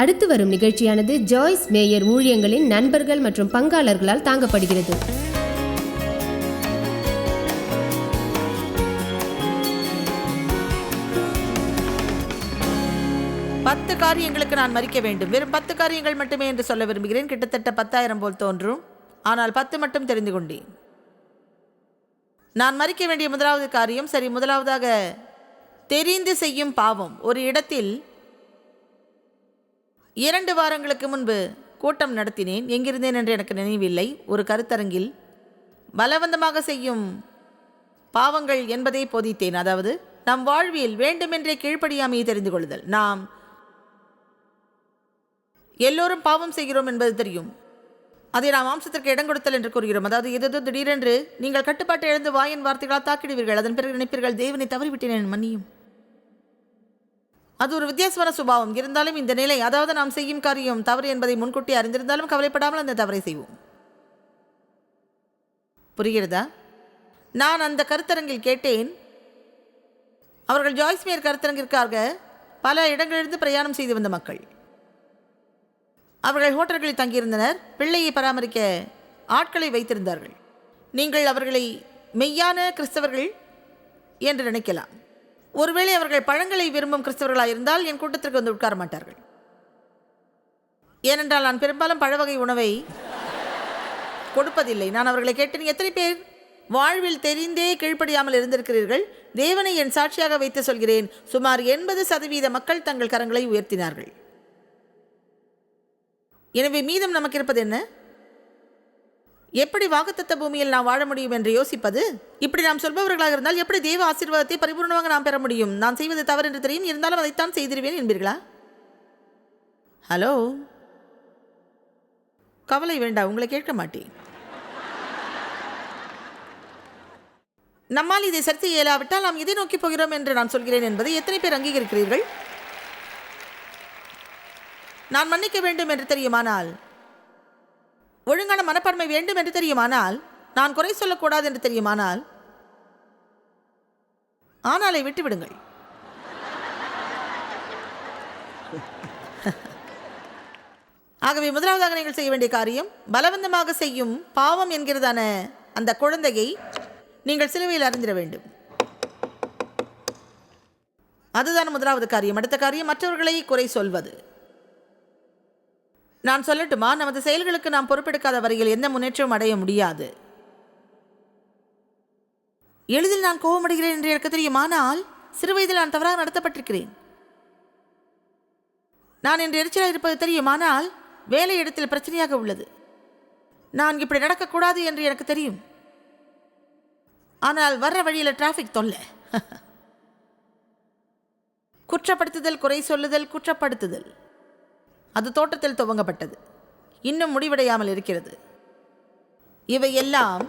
அடுத்து வரும் நிகழ்ச்சியானது ஜாய்ஸ் மேயர் ஊழியங்களின் நண்பர்கள் மற்றும் பங்காளர்களால் தாங்கப்படுகிறது. பத்து காரியங்களுக்கு நான் மறிக்க வேண்டும். வெறும் பத்து காரியங்கள் மட்டுமே என்று சொல்ல விரும்புகிறேன். கிட்டத்தட்ட பத்தாயிரம் போல் தோன்றும். ஆனால் பத்து மட்டும் தெரிந்து கொண்டேன். நான் மறிக்க வேண்டிய முதலாவது காரியம் சரி முதலாவதாக தெரிந்து செய்யும் பாவம். ஒரு இடத்தில் இரண்டு வாரங்களுக்கு முன்பு கூட்டம் நடத்தினேன். எங்கிருந்தேன் என்று எனக்கு நினைவில்லை. ஒரு கருத்தரங்கில் பலவந்தமாக செய்யும் பாவங்கள் என்பதை போதித்தேன். அதாவது நம் வாழ்வில் வேண்டுமென்றே கீழ்ப்படியாமையை தெரிந்து கொள்ளுதல். நாம் எல்லோரும் பாவம் செய்கிறோம் என்பது தெரியும். அதை நாம் மாம்சத்திற்கு இடம் கொடுத்தல் என்று கூறுகிறோம். அதாவது எதோ திடீரென்று நீங்கள் கட்டுப்பாட்டை எழுந்து வாயின் வார்த்தைகளால் தாக்கிடுவீர்கள். அதன் பிறகு நினைப்பீர்கள் தேவனை தவறிவிட்டேன் மன்னியும். அது ஒரு வித்தியாசமான சுபாவம். இருந்தாலும் இந்த நிலை அதாவது நாம் செய்யும் காரியம் தவறு என்பதை முன்கூட்டி அறிந்திருந்தாலும் கவலைப்படாமல் அந்த தவறை செய்வோம். புரிகிறதா? நான் அந்த கருத்தரங்கில் கேட்டேன். அவர்கள் ஜாய்ஸ்மியர் கருத்தரங்கிற்காக பல இடங்களிலிருந்து பிரயாணம் செய்து வந்த மக்கள். அவர்கள் ஹோட்டல்களில் தங்கியிருந்தனர். பிள்ளையை பராமரிக்க ஆட்களை வைத்திருந்தார்கள். நீங்கள் அவர்களை மெய்யான கிறிஸ்தவர்கள் என்று நினைக்கலாம். ஒருவேளை அவர்கள் பழங்களை விரும்பும் கிறிஸ்தவர்களாக இருந்தால் என் கூட்டத்திற்கு வந்து உட்கார மாட்டார்கள். ஏனென்றால் நான் பெரும்பாலும் பழவகை உணவை கொடுப்பதில்லை. நான் அவர்களை கேட்டேன் எத்தனை பேர்? வாழ்வில் தெரிந்தே கீழ்ப்படியாமல் இருந்திருக்கிறீர்கள். தேவனை என் சாட்சியாக வைத்து சொல்கிறேன். சுமார் எண்பது சதவீத மக்கள் தங்கள் கரங்களை உயர்த்தினார்கள். எனவே மீதம் நமக்கு இருப்பது என்ன? எப்படி வாக்குத்தத்த பூமியில் நாம் வாழ முடியும் என்று யோசிப்பது? இப்படி நாம் சொல்பவர்களாக இருந்தால் எப்படி தேவ ஆசீர்வாதத்தை பரிபூர்ணமாக நாம் பெற முடியும்? நான் செய்வது தவறு என்று தெரியும் இருந்தாலும் அதைத்தான் செய்திருவேன் என்பீர்களா? ஹலோ? கவலை வேண்டாம் உங்களை கேட்க மாட்டேன். நம்மால் இதை சரி செய்ய இயலாவிட்டால் நாம் எதை நோக்கி போகிறோம் என்று நான் சொல்கிறேன் என்பதை எத்தனை பேர் அங்கீகரிக்கிறீர்கள்? நான் மன்னிக்க வேண்டும் என்று தெரியுமானால் ஒழுங்கான மனப்பான்மை வேண்டும் என்று தெரியுமானால்? நான் குறை சொல்லக்கூடாது என்று தெரியுமானால்? ஆனாலை விட்டுவிடுங்கள். ஆகவே முதலாவதாக நீங்கள் செய்ய வேண்டிய காரியம் பலவந்தமாக செய்யும் பாவம் என்கிறதான அந்த குழந்தையை நீங்கள் சிலுவையில் அறிந்திட வேண்டும். அதுதான் முதலாவது காரியம். அடுத்த காரியம் மற்றவர்களை குறை சொல்வது. நான் சொல்லட்டுமா? நமது செயல்களுக்கு நாம் பொறுப்பெடுக்காத வரையில் எந்த முன்னேற்றமும் அடைய முடியாது. எளிதில் நான் கோபமடைகிறேன் என்று எனக்கு தெரியுமானால் சிறுவயதில் நான் தவறாக நடத்தப்பட்டிருக்கிறேன். நான் என்று எரிச்சலாக இருப்பது தெரியுமானால் வேலை இடத்தில் பிரச்சனையாக உள்ளது. நான் இப்படி நடக்கக்கூடாது என்று எனக்கு தெரியும். ஆனால் வர்ற வழியில் டிராஃபிக் தொல்லை. குற்றப்படுத்துதல் குறை சொல்லுதல் குற்றப்படுத்துதல். அது தோட்டத்தில் துவங்கப்பட்டது. இன்னும் முடிவடையாமல் இருக்கிறது. இவையெல்லாம்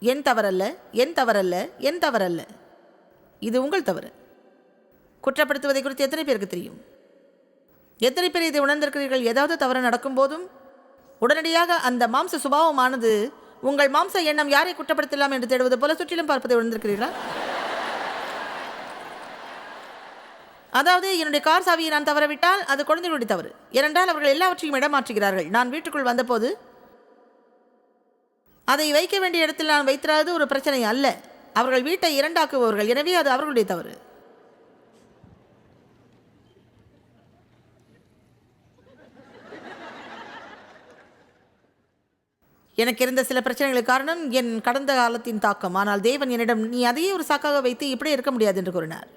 என் தவறல்ல என் தவறல்ல என் தவறல்ல. இது உங்கள் தவறு. குற்றப்படுத்துவதை குறித்து எத்தனை பேருக்கு தெரியும்? எத்தனை பேர் இதை உணர்ந்திருக்கிறீர்கள்? ஏதாவது தவறு நடக்கும் போதும்? உடனடியாக அந்த மாம்ச சுபாவமானது உங்கள் மாம்ச எண்ணம் யாரை குற்றப்படுத்தலாம் என்று தேடுவது போல சுற்றிலும் பார்ப்பதை உணர்ந்திருக்கிறீர்களா? அதாவது என்னுடைய கார் சாவியை நான் தவறவிட்டால் அது குழந்தைகளுடைய தவறு. ஏனென்றால் அவர்கள் எல்லாவற்றையும் இடமாற்றுகிறார்கள். நான் வீட்டுக்குள் வந்தபோது அதை வைக்க வேண்டிய இடத்தில் நான் வைத்திராது ஒரு பிரச்சனை அல்ல. அவர்கள் வீட்டை இரண்டாக்குபவர்கள். எனவே அது அவர்களுடைய தவறு. எனக்கு இருந்த சில பிரச்சனைகளுக்கு காரணம் என் கடந்த காலத்தின் தாக்கம். ஆனால் தேவன் என்னிடம் நீ அதையே ஒரு சாக்காக வைத்து இப்படியே இருக்க முடியாது என்று கூறினார்.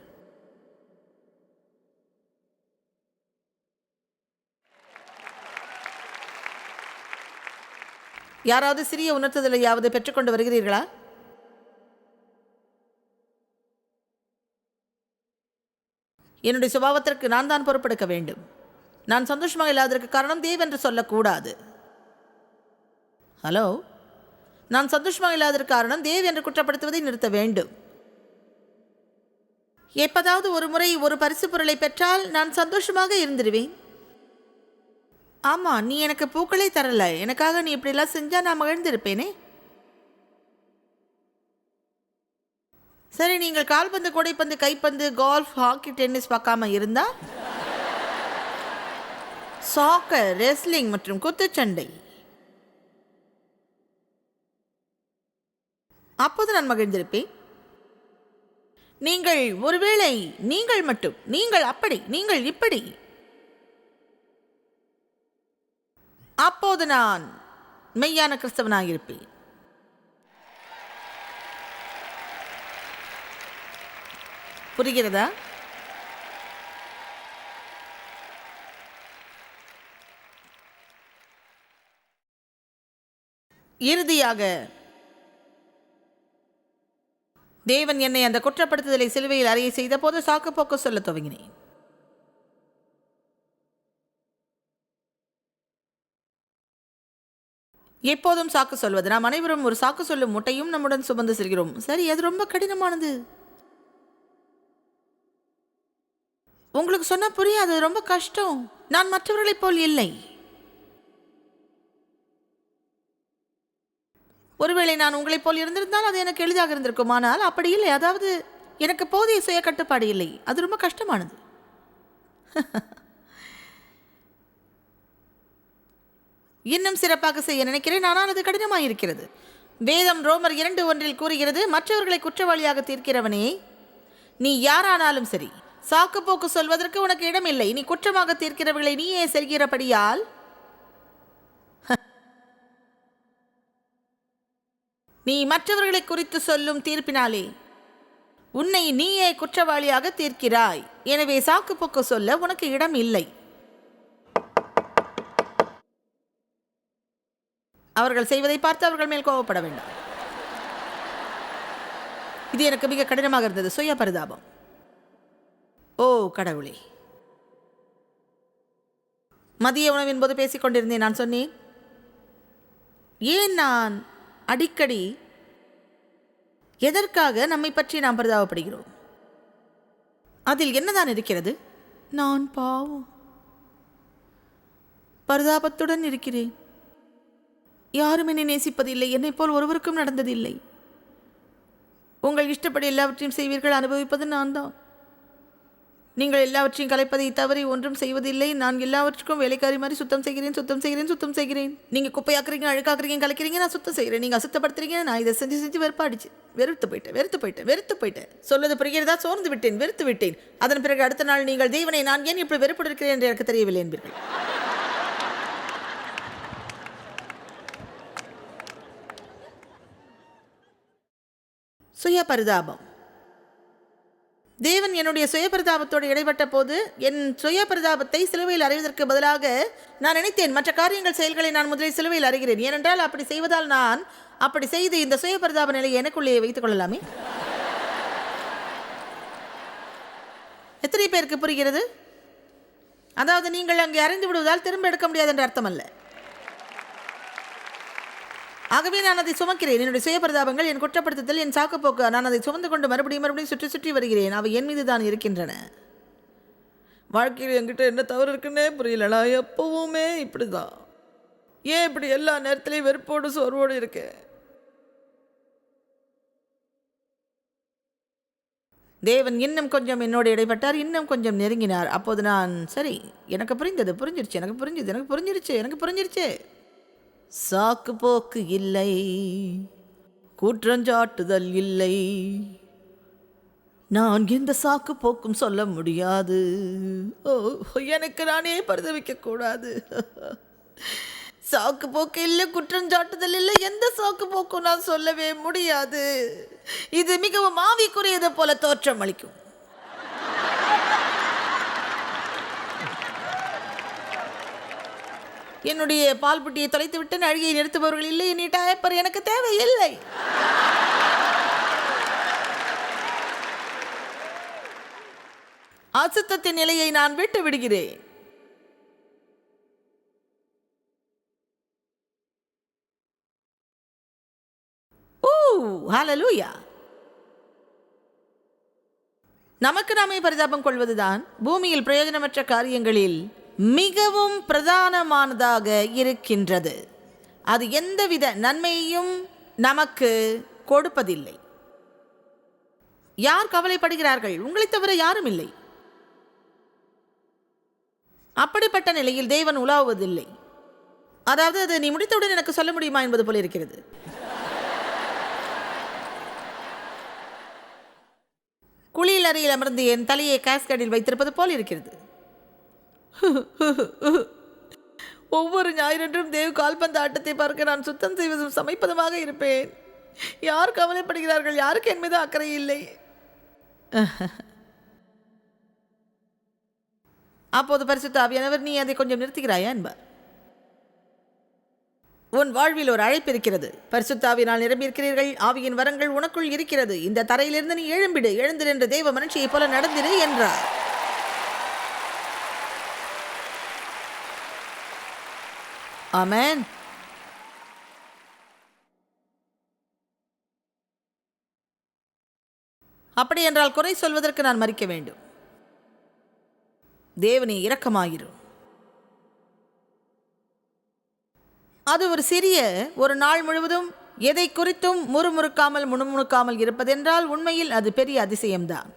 யாராவது சிறிய உணர்த்துதலையாவது பெற்றுக்கொண்டு வருகிறீர்களா? என்னுடைய சுபாவத்திற்கு நான் தான் பொறுப்பெடுக்க வேண்டும். நான் சந்தோஷமாக இல்லாததற்கு காரணம் தேவ் என்று சொல்லக்கூடாது. ஹலோ? நான் சந்தோஷமாக இல்லாததற்கு காரணம் தேவ் என்று குற்றப்படுத்துவதை நிறுத்த வேண்டும். எப்பதாவது ஒரு முறை ஒரு பரிசு பொருளை பெற்றால் நான் சந்தோஷமாக இருந்திருவேன். ஆமாம் நீ எனக்கு பூக்களே தரல. எனக்காக நீ இப்படிலாம் செஞ்சால் நான் மகிழ்ந்திருப்பேனே? சரி நீங்கள் கால்பந்து கூடைப்பந்து கைப்பந்து கோல்ஃப் ஹாக்கி டென்னிஸ் பார்க்காம இருந்தா? சாக்கர் ரெஸ்லிங் மற்றும் குத்துச்சண்டை. அப்போது நான் மகிழ்ந்திருப்பேன். நீங்கள் ஒருவேளை நீங்கள் மட்டும் நீங்கள் அப்படி நீங்கள் இப்படி. அப்போது நான் மெய்யான கிறிஸ்தவனாக இருப்பேன். புரிகிறதா? இறுதியாக தேவன் என்னை அந்த குற்றப்படுத்துதலை சிலுவையில் அறைய செய்த போது சாக்கு போக்கு சொல்ல துவங்கினேன். எப்போதும் சாக்கு சொல்வது. நாம் அனைவரும் ஒரு சாக்கு சொல்லும் முட்டையும் நம்முடன் சுமந்து செல்கிறோம். சரி அது ரொம்ப கடினமானது. உங்களுக்கு சொன்னால் புரியாது அது ரொம்ப கஷ்டம். நான் மற்றவர்களைப் போல் இல்லை. ஒருவேளை நான் உங்களைப் போல் இருந்திருந்தால் அது எனக்கு எளிதாக இருந்திருக்கும். ஆனால் அப்படி இல்லை. அதாவது எனக்கு போதிய சுய கட்டுப்பாடு இல்லை. அது ரொம்ப கஷ்டமானது. இன்னும் சிறப்பாக செய்ய நினைக்கிறேன். ஆனால் அது கடினமாக இருக்கிறது வேதம் ரோமர் இரண்டு ஒன்றில் கூறுகிறது மற்றவர்களை குற்றவாளியாக தீர்க்கிறவனே நீ யாரானாலும் சரி சாக்கு போக்கு சொல்வதற்கு உனக்கு இடமில்லை நீ குற்றமாக தீர்க்கிறவர்களை நீயே செல்கிறபடியால் நீ மற்றவர்களை குறித்து சொல்லும் தீர்ப்பினாலே உன்னை நீயே குற்றவாளியாக தீர்க்கிறாய். எனவே சாக்கு போக்கு சொல்ல உனக்கு இடம் இல்லை அவர்கள் செய்வதை பார்த்து அவர்கள் மேல் கோவப்பட வேண்டாம். இது எனக்கு மிக கடினமாக இருந்தது. சுய பரிதாபம். ஓ கடவுளே. மதிய உணவின் போது பேசிக் கொண்டிருந்தேன் நான் சொன்னேன். ஏன் நான் அடிக்கடி எதற்காக நம்மை பற்றி நாம் பரிதாபப்படுகிறோம்? அதில் என்னதான் இருக்கிறது? நான் பாவம். பரிதாபத்துடன் இருக்கிறேன். யாரும் என்னை நேசிப்பதில்லை. என்னைப் போல் ஒருவருக்கும் நடந்ததில்லை. உங்கள் இஷ்டப்படி எல்லாவற்றையும் செய்வீர்கள். அனுபவிப்பது நான் தான் நீங்கள் எல்லாவற்றையும் கலைப்பதை தவறி ஒன்றும் செய்வதில்லை. நான் எல்லாவற்றுக்கும் வேலைக்காரி மாதிரி சுத்தம் செய்கிறேன் சுத்தம் செய்கிறேன் சுத்தம் செய்கிறேன். நீங்கள் குப்பையாக்குறீங்க அழுக்காக்குறீங்க கலைக்கிறீங்க நான் சுத்தம் செய்கிறேன். நீங்கள் அசுத்தப்படுத்துறீங்க நான் இதை செஞ்சு செஞ்சு வெறுப்பாடிச்சு வெறுத்து போயிட்டேன் வெறுத்து போயிட்டேன் வெறுத்து போயிட்டேன். சொல்வது புரிகிறதா? சோர்ந்து விட்டேன் வெறுத்து விட்டேன். அதன் பிறகு அடுத்த நாள் நீங்கள் தெய்வனை நான் ஏன் இப்படி வெறுப்பு இருக்கிறேன் என்று எனக்கு தெரியவில்லை என்பீர்கள். சுய பரிதாபம் தேவன் என்னுடைய சுயபரிதாபத்தோடு இடைப்பட்ட போது என் சுயபரிதாபத்தை சிலுவையில் அறிவதற்கு பதிலாக நான் நினைத்தேன் மற்ற காரியங்கள் செயல்களை நான் முதலில் சிலுவையில் அறிகிறேன். ஏனென்றால் அப்படி செய்வதால் நான் அப்படி செய்து இந்த சுயபரிதாப நிலையை எனக்குள்ளேயே வைத்துக் கொள்ளலாமே. எத்தனை பேருக்கு புரிகிறது? அதாவது நீங்கள் அங்கே அறிந்து விடுவதால் திரும்ப எடுக்க முடியாது என்ற அர்த்தம் அல்ல ஆகவே நான் அதை சுமக்கிறேன். என்னுடைய சுயபிரதாபங்கள் என் குற்றப்படுத்துதல் என் சாக்குப்போக்கு நான் அதை சுமந்து கொண்டு மறுபடியும் மறுபடியும் சுற்றி சுற்றி வருகிறேன். அவை என் மீது தான் இருக்கின்றன. வாழ்க்கையில் என்கிட்ட என்ன தவறு இருக்குன்னே புரியலடா. எப்பவுமே இப்படி தான் ஏன் இப்படி எல்லா நேரத்துலையும் வெறுப்போடு சோர்வோடு இருக்கேன் தேவன் இன்னும் கொஞ்சம் என்னோடு இடைப்பட்டார் இன்னும் கொஞ்சம் நெருங்கினார். அப்போது நான் சரி எனக்கு புரிந்தது புரிஞ்சிருச்சு எனக்கு புரிஞ்சுது எனக்கு புரிஞ்சிருச்சு எனக்கு புரிஞ்சிருச்சு. சாக்கு போக்கு இல்லை குற்றஞ்சாட்டுதல் இல்லை. நான் எந்த சாக்கு போக்கும் சொல்ல முடியாது. ஓ எனக்கு நானே பரிதவிக்க கூடாது. சாக்கு போக்கு இல்லை குற்றஞ்சாட்டுதல் இல்லை எந்த சாக்கு போக்கும் நான் சொல்லவே முடியாது. இது மிகவும் ஆவிக்குரியதை போல தோற்றம் என்னுடைய பால் புட்டியை தொலைத்துவிட்டு அழுகியை நிறுத்துபவர்கள் இல்லை என்னிட்ட டயப்பர் எனக்கு தேவையில்லை. அசுத்தத்தின் நிலையை நான் விட்டு விடுகிறேன். ஊ ஹalleluya. நமக்கு நாமே பரிதாபம் கொள்வதுதான். பூமியில் பிரயோஜனமற்ற காரியங்களில் மிகவும் பிரதானமானதாக இருக்கின்றது. அது எந்தவித நன்மையையும் நமக்கு கொடுப்பதில்லை. யார் கவலைப்படுகிறார்கள்? உங்களை தவிர யாரும் இல்லை. அப்படிப்பட்ட நிலையில் தேவன் உலாவுவதில்லை. அதாவது அது நீ முடித்தவுடன் எனக்கு சொல்ல முடியுமா என்பது போல இருக்கிறது. குளியல் அறையில் அமர்ந்து என் தலையை கேஸ்கடில் வைத்திருப்பது போல் இருக்கிறது. ஒவ்வொரு ஞாயிறன்றும் தேவ் கால்பந்து ஆட்டத்தை பார்க்க நான் சுத்தம் செய்வதும் சமைப்பதுமாக இருப்பேன். யார் கவலைப்படுகிறார்கள்? யாருக்கு என் மீது அக்கறை இல்லை? அப்போது பரிசுத்தாவியானவர் நீ அதை கொஞ்சம் நிறுத்துகிறாயா என்பார். உன் வாழ்வில் ஒரு அழைப்பு இருக்கிறது. பரிசுத்தாவினால் நிரம்பியிருக்கிறீர்கள். ஆவியின் வரங்கள் உனக்குள் இருக்கிறது. இந்த தரையிலிருந்து நீ எழும்பிடு. எழுந்து நின்ற தெய்வ மனுஷியைப் போல நடந்திரு என்றார். Amen. அப்படி என்றால் குறை சொல்வதற்கு நான் மறிக்க வேண்டும். தேவனே இரக்கமாயிரும் அது ஒரு சிறிய ஒரு நாள் முழுவதும் எதை குறித்தும் முறுமுறுக்காமல் முணுமுணுக்காமல் இருப்பதென்றால் உண்மையில் அது பெரிய அதிசயம்தான்.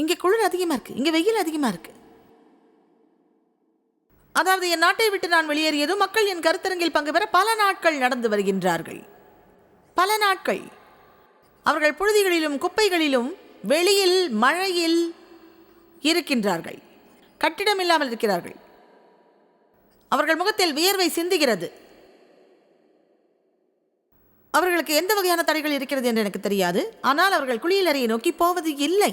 இங்கே குளிர் அதிகமா இருக்கு இங்கே வெயில் அதிகமா இருக்கு. அதாவது என் நாட்டை விட்டு நான் வெளியேறியதும் மக்கள் என் கருத்தரங்கில் பங்கு பெற பல நாட்கள் நடந்து வருகின்றார்கள். பல நாட்கள். அவர்கள் புழுதிகளிலும் குப்பைகளிலும் வெளியில் மழையில் இருக்கின்றார்கள். கட்டிடம் இல்லாமல் இருக்கிறார்கள். அவர்கள் முகத்தில் வியர்வை சிந்துகிறது. அவர்களுக்கு எந்த வகையான தடைகள் இருக்கிறது என்று எனக்கு தெரியாது. ஆனால் அவர்கள் குளியலறையை நோக்கி போவது இல்லை.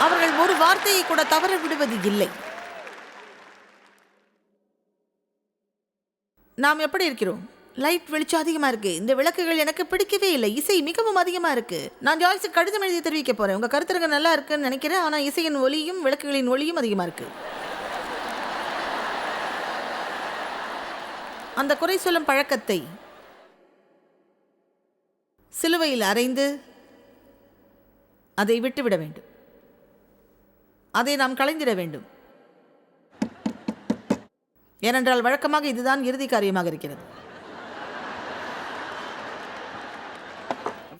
அவர்கள் ஒரு வார்த்தையை கூட தவற விடுவது இல்லை. நாம் எப்படி இருக்கிறோம்? லைட் வெளிச்சம் அதிகமாக இருக்குது இந்த விளக்குகள் எனக்கு பிடிக்கவே இல்லை. இசை மிகவும் அதிகமாக இருக்குது நான் ஜாய்ஸு கடிதம் எழுதி தெரிவிக்க போகிறேன் உங்கள் கருத்துருங்க நல்லா இருக்குன்னு நினைக்கிறேன். ஆனால் இசையின் ஒலியும் விளக்குகளின் ஒலியும் அதிகமாக இருக்குது அந்த குறை சொல்லும் பழக்கத்தை சிலுவையில் அறைந்து அதை விட்டுவிட வேண்டும். அதை நாம் களைந்திட வேண்டும். ஏனென்றால் வழக்கமாக இதுதான் இறுதி காரியமாக இருக்கிறது.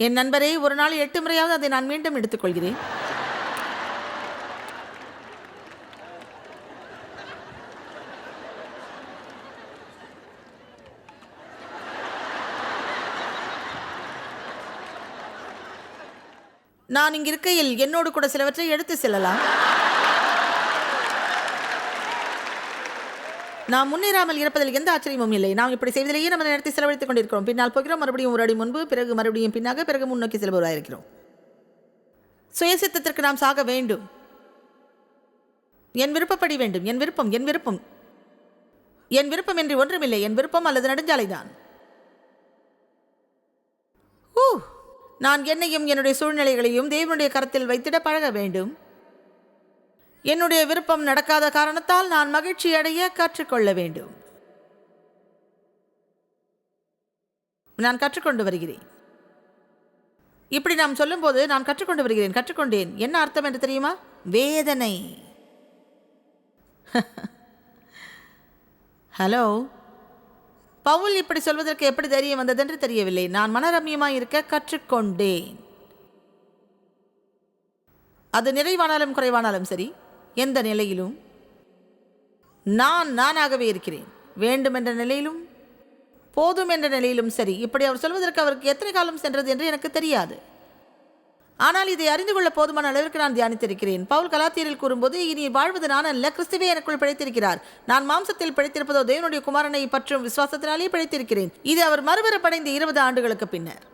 என் நண்பரே ஒரு நாள் எட்டு முறையாவது அதை நான் மீண்டும் எடுத்துக்கொள்கிறேன். நான் இங்கு இருக்கையில் என்னோடு கூட சிலவற்றை எடுத்து செல்லலாம். நாம் முன்னேறாமல் இருப்பதில் எந்த ஆச்சரியமும் இல்லை. நாம் இப்படி செய்வதிலேயே நமது நேரத்தை செலவழித்துக் கொண்டிருக்கிறோம். பின்னால் போகிறோம். மறுபடியும் ஒரு அடி முன்பு பிறகு மறுபடியும் பின்னாக பிறகு முன்னோக்கி செல்பவராக இருக்கிறோம். சுயசித்தத்திற்கு நாம் சாக வேண்டும். என் விருப்பப்படி வேண்டும். என் விருப்பம் என் விருப்பம். என் விருப்பம் என்று ஒன்றுமில்லை. என் விருப்பம் அல்லது நெடுஞ்சாலைதான். ஊ! நான் என்னையும் என்னுடைய சூழ்நிலைகளையும் தேவனுடைய கரத்தில் வைத்திட பழக வேண்டும். என்னுடைய விருப்பம் நடக்காத காரணத்தால் நான் மகிழ்ச்சி அடைய கற்றுக்கொள்ள வேண்டும். நான் கற்றுக்கொண்டு வருகிறேன். இப்படி நாம் சொல்லும்போது நான் கற்றுக்கொண்டு வருகிறேன் கற்றுக்கொண்டேன். என்ன அர்த்தம் என்று தெரியுமா? வேதனை. ஹலோ? பவுல் இப்படி சொல்வதற்கு எப்படி தைரியம் வந்ததென்று தெரியவில்லை. நான் மனரம்யமாய் இருக்க கற்றுக்கொண்டேன். அது நிறைவானாலும் குறைவானாலும் சரி எந்த நிலையிலும்? நான் நானாகவே இருக்கிறேன். வேண்டும் என்ற நிலையிலும் போதும் என்ற நிலையிலும் சரி. இப்படி அவர் சொல்வதற்கு அவருக்கு எத்தனை காலம் சென்றது என்று எனக்கு தெரியாது. ஆனால் இதை அறிந்து கொள்ள போதுமான அளவிற்கு நான் தியானித்திருக்கிறேன். பவுல் கலாத்தியரில் கூறும்போது இனி வாழ்வது நான் அல்ல கிறிஸ்துவே எனக்குள் பிழைத்திருக்கிறார். நான் மாம்சத்தில் பிழைத்திருப்பதோ தேவனுடைய குமாரனை பற்றும் விசுவாசத்தினாலே பிழைத்திருக்கிறேன். இது அவர் மறுவரப்படைந்த இருபது ஆண்டுகளுக்கு பின்னர்.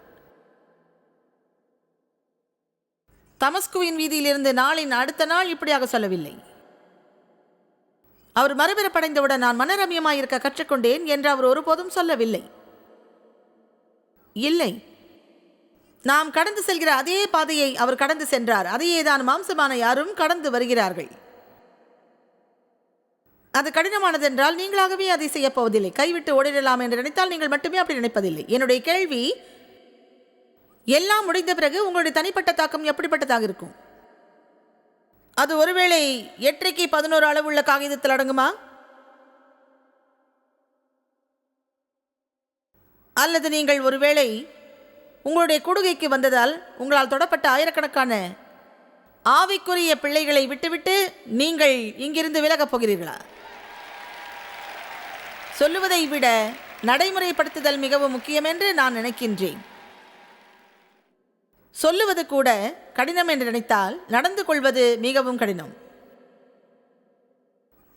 தமஸ்குவின் வீதியிலிருந்து நாளின் அடுத்த நாள் இப்படியாக சொல்லவில்லை. அவர் மறுபிறப்படைந்தவுடன் நான் மனரமியமாயிருக்க கற்றுக்கொண்டேன் என்று அவர் ஒருபோதும் சொல்லவில்லை. இல்லை. நாம் கடந்து செல்கிற அதே பாதையை அவர் கடந்து சென்றார். அதையே தான் மாம்சமான யாரும் கடந்து வருகிறார்கள். அது கடினமானதென்றால் நீங்களாகவே அதை செய்யப்போவதில்லை கைவிட்டு ஓடிடலாம் என்று நினைத்தால் நீங்கள் மட்டுமே அப்படி நினைப்பதில்லை. என்னுடைய கேள்வி எல்லாம் முடிந்த பிறகு உங்களுடைய தனிப்பட்ட தாக்கம் எப்படிப்பட்டதாக இருக்கும்? அது ஒருவேளை எட்டரைக்கு பதினோரு அளவுள்ள காகிதத்தில் அடங்குமா? அல்லது நீங்கள் ஒருவேளை உங்களுடைய கூடுகைக்கு வந்ததால் உங்களால் தொடப்பட்ட ஆயிரக்கணக்கான ஆவிக்குரிய பிள்ளைகளை விட்டுவிட்டு நீங்கள் இங்கிருந்து விலகப் போகிறீர்களா? சொல்லுவதை விட நடைமுறைப்படுத்துதல் மிகவும் முக்கியம் என்று நான் நினைக்கின்றேன். சொல்லுவது கூட கடினம் என்று நினைத்தால் நடந்து கொள்வது மிகவும் கடினம்.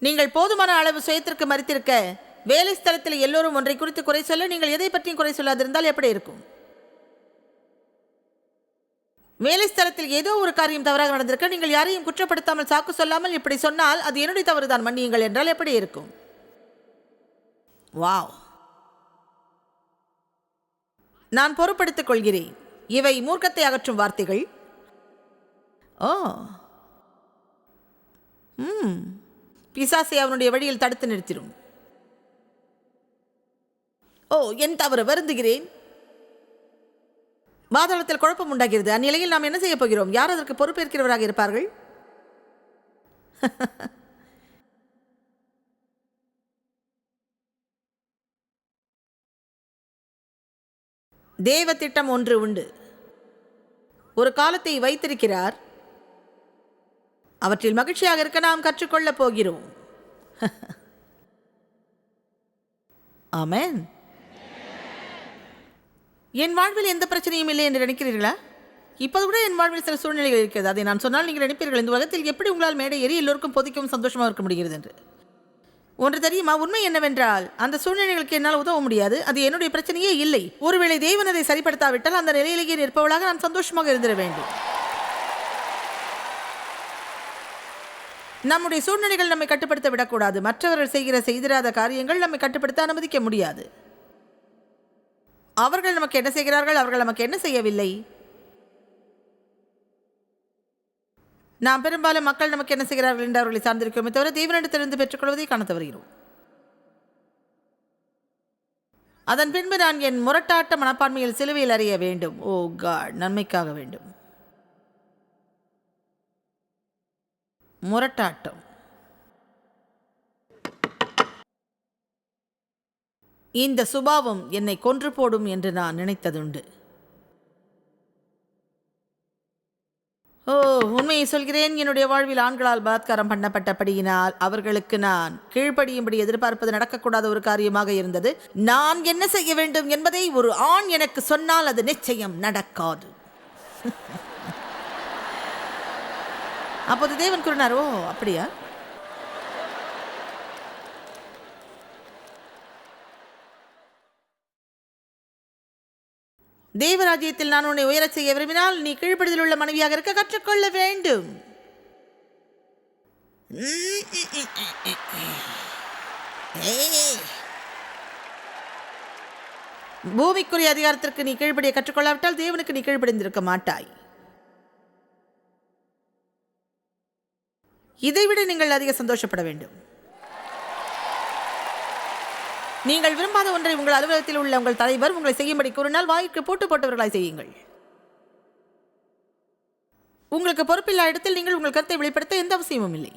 நீங்கள் போதுமான அளவு சுயத்திற்கு மறித்திருக்க வேலை ஸ்தலத்தில் எல்லோரும் ஒன்றை குறித்து குறை சொல்ல நீங்கள் எதை பற்றியும் குறை சொல்லாதிருந்தால் எப்படி இருக்கும்? வேலை ஸ்தலத்தில் ஏதோ ஒரு காரியம் தவறாக நடந்திருக்க நீங்கள் யாரையும் குற்றப்படுத்தாமல் சாக்கு சொல்லாமல் இப்படி சொன்னால் அது என்னுடைய தவறுதான் மன்னியுங்கள் என்றால் எப்படி இருக்கும்? வாவ்! நான் பொறுப்படுத்திக் கொள்கிறேன். இவை மூர்க்கத்தை அகற்றும் வார்த்தைகள். ஓ. ம். பிசாசை அவனுடைய வழியில் தடுத்து நிறுத்திடும் ஓ என் தவறு வருந்துகிறேன். பாதாளத்தில் குழப்பம் உண்டாகிறது. அந்நிலையில் நாம் என்ன செய்ய போகிறோம்? யார் அதற்கு பொறுப்பேற்கிறவராக இருப்பார்கள்? தேவ திட்டம் ஒன்று உண்டு. ஒரு காலத்தை வைத்திருக்கிறார். அவற்றில் மகிழ்ச்சியாக இருக்க நாம் கற்றுக்கொள்ளப் போகிறோம். ஆமேன். என் வாழ்வில் எந்த பிரச்சனையும் இல்லை என்று நினைக்கிறீர்களா? இப்போது கூட என் வாழ்வில் சில சூழ்நிலைகள் இருக்கிறது. அதை நான் சொன்னால் நீங்கள் நினைப்பீர்கள் இந்த உலகத்தில் எப்படி உங்களால் மேடை ஏறி எல்லோருக்கும் பொதிக்கவும் சந்தோஷமாக இருக்க முடிகிறது என்று. ஒன்று தெரியுமா? உண்மை என்னவென்றால் அந்த சூழ்நிலைகளுக்கு என்னால் உதவ முடியாது. அது என்னுடைய பிரச்சனையே இல்லை. ஒருவேளை தேவன் அதை சரிப்படுத்தாவிட்டால் அந்த நிலையிலேயே நிற்பவளாக நான் சந்தோஷமாக இருந்திட வேண்டும். நம்முடைய சூழ்நிலைகள் நம்மை கட்டுப்படுத்த விடக்கூடாது. மற்றவர்கள் செய்கிற செய்திராத காரியங்கள் நம்மை கட்டுப்படுத்த அனுமதிக்க முடியாது. அவர்கள் நமக்கு என்ன செய்கிறார்கள்? அவர்கள் நமக்கு என்ன செய்யவில்லை? நாம் பெரும்பாலும் மக்கள் நமக்கு என்ன செய்கிறார்கள் என்று அவர்களை சார்ந்திருக்கிறோமே தவிர தேவனிடத்திலிருந்து பெற்றுக்கொள்வதை காண தவறுகிறோம். அதன் பின்பு நான் என் முரட்டாட்ட மனப்பான்மையில் சிலுவையில் அறிய வேண்டும். ஓ காட் நன்மைக்காக வேண்டும். முரட்டாட்டம். இந்த சுபாவம் என்னை கொன்று போடும் என்று நான் நினைத்ததுண்டு. ஓ உண்மையை சொல்கிறேன். என்னுடைய வாழ்வில் ஆண்களால் பலாத்காரம் பண்ணப்பட்டபடியினால் அவர்களுக்கு நான் கீழ்ப்படியும்படி எதிர்பார்ப்பது நடக்கக்கூடாத ஒரு காரியமாக இருந்தது. நான் என்ன செய்ய வேண்டும் என்பதை ஒரு ஆண் எனக்கு சொன்னால் அது நிச்சயம் நடக்காது. அப்போது தேவன் கூறினார் ஓ அப்படியா? தேவராஜ்யத்தில் நான் உன்னை உயரச் செய்ய விரும்பினால் நீ கீழ்ப்படிதல் உள்ள மனைவியாக இருக்க கற்றுக்கொள்ள வேண்டும். பூமிக்குரிய அதிகாரத்திற்கு நீ கீழ்ப்படிய கற்றுக்கொள்ளாவிட்டால் தேவனுக்கு நீ கீழ்ப்படிந்திருக்க மாட்டாய். இதைவிட நீங்கள் அதிக சந்தோஷப்பட வேண்டும். நீங்கள் விரும்பாத ஒன்றை உங்கள் அலுவலகத்தில் உள்ள உங்கள் தலைவர் உங்களை செய்யும்படி கூறினால் வாய்க்கு போட்டு போட்டவர்களாய் செய்யுங்கள். உங்களுக்கு பொறுப்பில்லா இடத்தில் நீங்கள் உங்கள் கருத்தை வெளிப்படுத்த எந்த அவசியமும் இல்லை.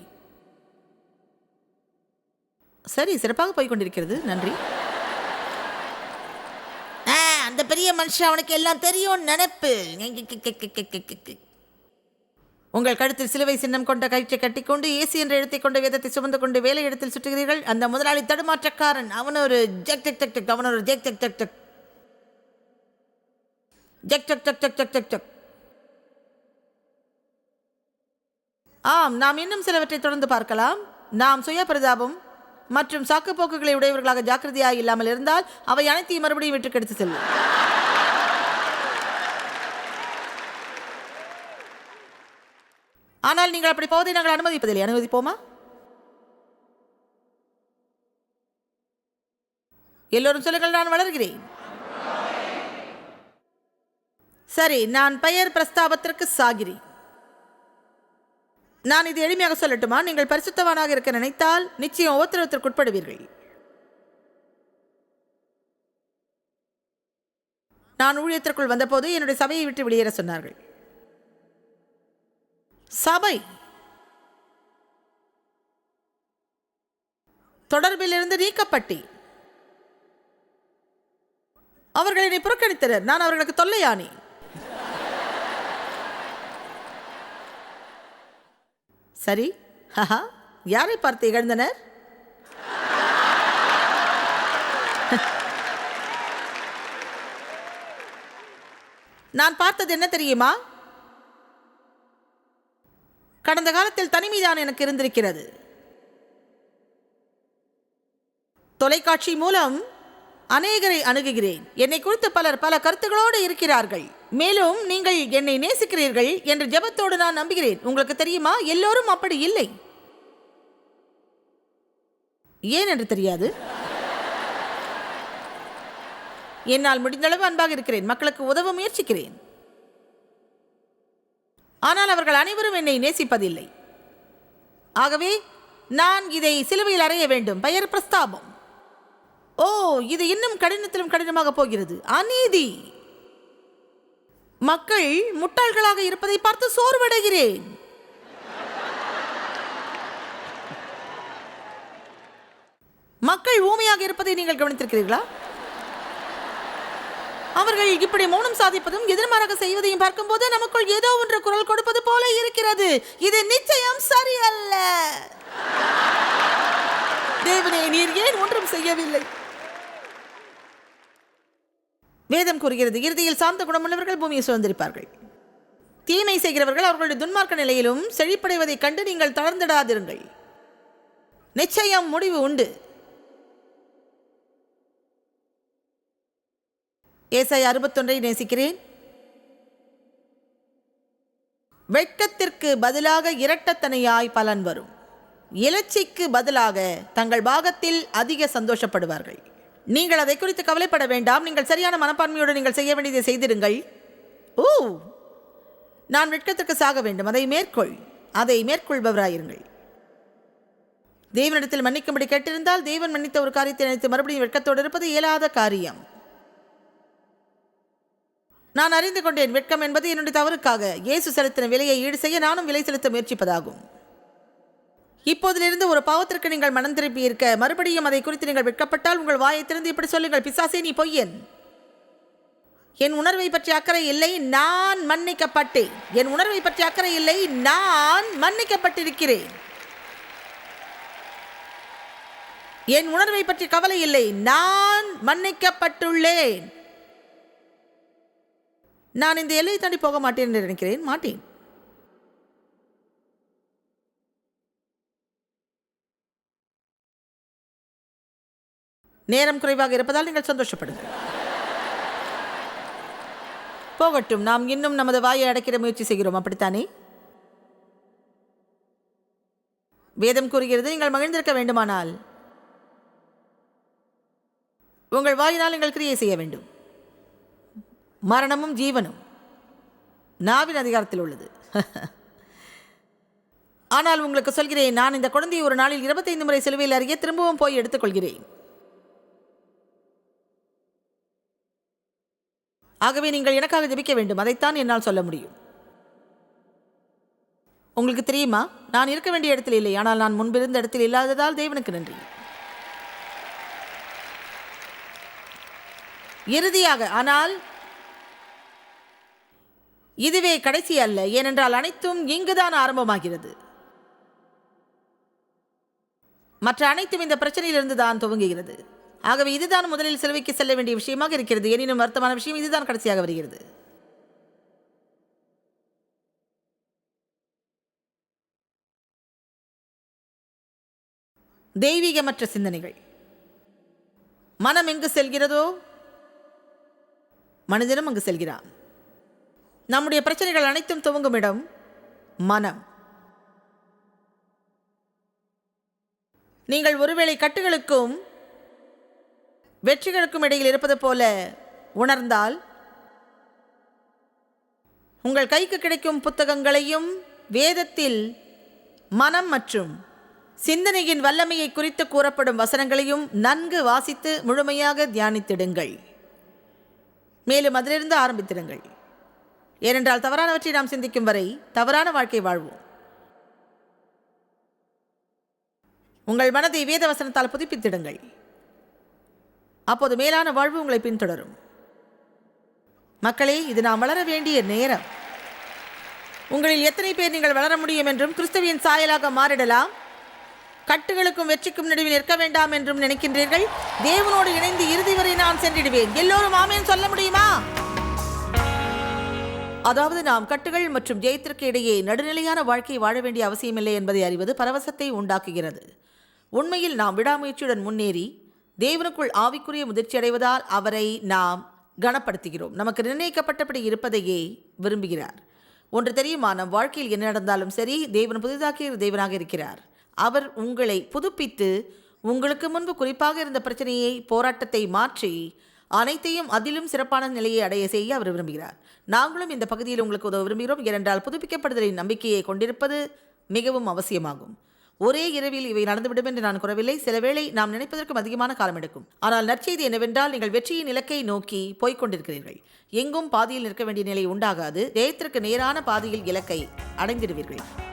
சரி சிறப்பாக போய்கொண்டிருக்கிறது. நன்றி. ஆ, அந்த பெரிய மனுஷன் அவனுக்கு எல்லாம் தெரியும் நினைப்பு. உங்கள் கழுத்தில் சிலுவை சின்னம் கொண்ட கயிற்றை கட்டிக்கொண்டு ஏசி என்ற எழுத்தை கொண்ட வேதத்தை சுமந்து கொண்டு வேலை இடத்தில் சுற்றுகிறீர்கள் அந்த முதலாளி தடுமாற்றக்காரன் அவன் ஒரு ஜக் டக் டக் டக் அவன் ஒரு ஜக் டக் டக் டக் ஜக் டக் டக் டக் டக் டக் டக் ஆம் நாம் இன்னும் சிலவற்றை தொடர்ந்து பார்க்கலாம் நாம் சுய பிரதாபம் மற்றும் சாக்குப்போக்குகளை உடையவர்களாக ஜாக்கிரதையாக இல்லாமல் இருந்தால் அவை அனைத்தையும் மறுபடியும் விட்டு கெடுத்து செல்லும் ஆனால் நீங்கள் அப்படி போவதை நாங்கள் அனுமதிப்பதில்லை. அனுமதிப்போமா? எல்லோரும் சொல்லுங்கள் நான் வளர்கிறேன். சரி நான் பெயர் பிரஸ்தாபத்திற்கு சாகிரி நான் இது எளிமையாக சொல்லட்டுமா? நீங்கள் பரிசுத்தவானாக இருக்க நினைத்தால் நிச்சயம் உபத்திரவத்திற்கு உட்படுவீர்கள். நான் ஊழியத்திற்குள் வந்தபோது என்னுடைய சபையை விட்டு வெளியேற சொன்னார்கள். சபை. தொடர்பிலிருந்து நீக்கப்பட்டி. அவர்கள் என்னை புறக்கணித்தனர். நான் அவர்களுக்கு தொல்லையானி. சரி ஹஹா யாரை பார்த்து இகழ்ந்தனர்? நான் பார்த்தது என்ன தெரியுமா? கடந்த காலத்தில் தனிமைதான் எனக்கு இருந்திருக்கிறது. தொலைக்காட்சி மூலம் அநேகரை அணுகுகிறேன். என்னை குறித்து பலர் பல கருத்துகளோடு இருக்கிறார்கள். மேலும் நீங்கள் என்னை நேசிக்கிறீர்கள் என்ற ஜெபத்தோடு நான் நம்புகிறேன். உங்களுக்கு தெரியுமா? எல்லோரும் அப்படி இல்லை. ஏன் என்று தெரியாது. என்னால் முடிந்தளவு அன்பாக இருக்கிறேன். மக்களுக்கு உதவ முயற்சிக்கிறேன். ஆனால் அவர்கள் அனைவரும் என்னை நேசிப்பதில்லை. ஆகவே நான் இதை சிலுவையில் அறைய வேண்டும். பெயர் பிரஸ்தாபம். ஓ இது இன்னும் கடினத்திலும் கடினமாக போகிறது. அநீதி. மக்கள் முட்டாள்களாக இருப்பதை பார்த்து சோர்வடைகிறேன். மக்கள் ஊமையாக இருப்பதை நீங்கள் கவனித்திருக்கிறீர்களா? அவர்கள் இப்படி மௌனம் சாதிப்பதும் எதிர்மாறாக செய்வதையும் பார்க்கும்போது நமக்குள் ஏதோ ஒன்று குரல் கொடுப்பது போல இருக்கிறது. இது நிச்சயம் சரியல்ல. தேவனே நீர் ஏன் ஒன்றும் செய்யவில்லை? வேதம் கூறுகிறது இறுதியில் சாந்த குணமுள்ளவர்கள் பூமியை சுதந்திரிப்பார்கள். தீமை செய்கிறவர்கள் அவர்களுடைய துன்மார்க்க நிலையிலும் செழிப்படைவதைக் கண்டு நீங்கள் தளர்ந்திடாதிருங்கள். நிச்சயம் முடிவு உண்டு. ஏசாய் அறுபத்தொன்றை நேசிக்கிறேன். வெட்கத்திற்கு பதிலாக இரட்டத்தனையாய் பலன் வரும். இலச்சிக்கு பதிலாக தங்கள் பாகத்தில் அதிக சந்தோஷப்படுவார்கள். நீங்கள் அதை குறித்து கவலைப்பட வேண்டாம். நீங்கள் சரியான மனப்பான்மையோடு நீங்கள் செய்ய வேண்டியதை செய்திருங்கள். ஓ! நான் வெட்கத்திற்கு சாக வேண்டும். அதை மேற்கொள். அதை மேற்கொள்பவராயிருங்கள். தேவனிடத்தில் மன்னிக்கும்படி கேட்டிருந்தால் தேவன் மன்னித்த ஒரு காரியத்தை நினைத்து மறுபடியும் வெட்கத்தோடு இருப்பது இயலாத காரியம். நான் அறிந்து கொண்டேன் வெட்கம் என்பது என்னுடைய தவறுக்காக. இயேசு செலுத்தின விலையை ஈடு செய்ய நானும் விலை செலுத்த முயற்சிப்பதாகும். இப்போதிலிருந்து ஒரு பாவத்திற்கு நீங்கள் மனம் திருப்பி இருக்க மறுபடியும் அதை குறித்து நீங்கள் வெட்கப்பட்டால் உங்கள் வாயை திறந்து இப்படி சொல்லுங்கள் பிசாசே நீ பொய்யன் என் உணர்வை பற்றி அக்கறை இல்லை நான் மன்னிக்கப்பட்டேன். என் உணர்வை பற்றி அக்கறை இல்லை நான் மன்னிக்கப்பட்டிருக்கிறேன். என் உணர்வை பற்றி கவலை இல்லை நான் மன்னிக்கப்பட்டுள்ளேன். நான் இந்த எல்லையை தாண்டி போக மாட்டேன் என்று நினைக்கிறேன். மாட்டேன். நேரம் குறைவாக இருப்பதால் நீங்கள் சந்தோஷப்படுங்கள். போகட்டும் நாம் இன்னும் நமது வாயை அடைக்கிற முயற்சி செய்கிறோம். அப்படித்தானே? வேதம் கூறுகிறது நீங்கள் மகிழ்ந்திருக்க வேண்டுமானால் உங்கள் வாயினால் நீங்கள் கிரியை செய்ய வேண்டும். மரணமும் ஜீவனும். நாவின் அதிகாரத்தில் உள்ளது. ஆனால் உங்களுக்கு சொல்கிறேன் நான் இந்த குழந்தையை ஒரு நாளில் இருபத்தைந்து முறை சிலுவையில் அருகே திரும்பவும் போய் எடுத்துக்கொள்கிறேன். ஆகவே நீங்கள் எனக்காக ஜெபிக்க வேண்டும் அதைத்தான் என்னால் சொல்ல முடியும். உங்களுக்கு தெரியுமா நான் இருக்க வேண்டிய இடத்தில் இல்லை ஆனால் நான் முன்பிருந்த இடத்தில் இல்லாததால் தேவனுக்கு நன்றி. இறுதியாக ஆனால் இதுவே கடைசி அல்ல ஏனென்றால் அனைத்தும் இங்குதான் ஆரம்பமாகிறது. மற்ற அனைத்தும் இந்த பிரச்சனையிலிருந்து தான் துவங்குகிறது. ஆகவே இதுதான் முதலில் சிலுவைக்கு செல்ல வேண்டிய விஷயமாக இருக்கிறது. எனினும் வருத்தமான விஷயம் இதுதான் கடைசியாக வருகிறது. தெய்வீகமற்ற சிந்தனைகள். மனம் எங்கு செல்கிறதோ மனிதனும் அங்கு செல்கிறான். நம்முடைய பிரச்சனைகள் அனைத்தும் துவங்கும் இடம் மனம். நீங்கள் ஒருவேளை கட்டுகளுக்கும் வெற்றிகளுக்கும் இடையில் இருப்பது போல உணர்ந்தால் உங்கள் கைக்கு கிடைக்கும் புத்தகங்களையும் வேதத்தில் மனம் மற்றும் சிந்தனையின் வல்லமையை குறித்து கூறப்படும் வசனங்களையும் நன்கு வாசித்து முழுமையாக தியானித்திடுங்கள். மேலும் அதிலிருந்து ஆரம்பித்திடுங்கள். ஏனென்றால் தவறானவற்றை நாம் சிந்திக்கும் வரை தவறான வாழ்க்கை வாழ்வோம். உங்கள் மனதை வேத வசனத்தால் புதுப்பித்திடுங்கள். அப்போது மேலான வாழ்வு உங்களை பின்தொடரும். மக்களே இது நாம் வளர வேண்டிய நேரம். உங்களில் எத்தனை பேர் நீங்கள் வளர முடியும் என்றும் கிறிஸ்துவின் சாயலாக மாறிடலாம். கட்டுகளுக்கும் வெற்றிக்கும் நடுவில் நிற்க வேண்டாம் என்றும் நினைக்கின்றீர்கள். தேவனோடு இணைந்து இறுதி வரை நான் சென்றிடுவேன். எல்லோரும் ஆமேன். சொல்ல முடியுமா? அதாவது நாம் கட்டுகள் மற்றும் ஜெயத்திற்கு இடையே நடுநிலையான வாழ்க்கை வாழ வேண்டிய அவசியமில்லை என்பதை அறிவது பரவசத்தை உண்டாக்குகிறது. உண்மையில் நாம் விடாமுயற்சியுடன் முன்னேறி தேவனுக்குள் ஆவிக்குரிய முதிர்ச்சி அடைவதால் அவரை நாம் கனப்படுத்துகிறோம். நமக்கு நிர்ணயிக்கப்பட்டபடி இருப்பதையே விரும்புகிறார். ஒன்று தெரியுமா? நம் வாழ்க்கையில் என்ன நடந்தாலும் சரி தேவன் புதிதாக்கிய தேவனாக இருக்கிறார். அவர் உங்களை புதுப்பித்து உங்களுக்கு முன்பு குறிப்பாக இருந்த பிரச்சனையை போராட்டத்தை மாற்றி அனைத்தையும் அதிலும் சிறப்பான நிலையை அடைய செய்ய அவர் விரும்புகிறார். நாங்களும் இந்த பகுதியில் உங்களுக்கு உதவ விரும்புகிறோம். ஏனென்றால் புதுப்பிக்கப்படுதலின் நம்பிக்கையை கொண்டிருப்பது மிகவும் அவசியமாகும். ஒரே இரவில் இவை நடந்துவிடும் என்று நான் கூறவில்லை. சில வேளை நாம் நினைப்பதற்கும் அதிகமான காலம் எடுக்கும். ஆனால் நற்செய்தி என்னவென்றால் நீங்கள் வெற்றியின் இலக்கை நோக்கி போய்கொண்டிருக்கிறீர்கள் எங்கும் பாதியில் நிற்க வேண்டிய நிலை உண்டாகாது. ஜெயத்திற்கு நேரான பாதியில் இலக்கை அடைந்திடுவீர்கள்.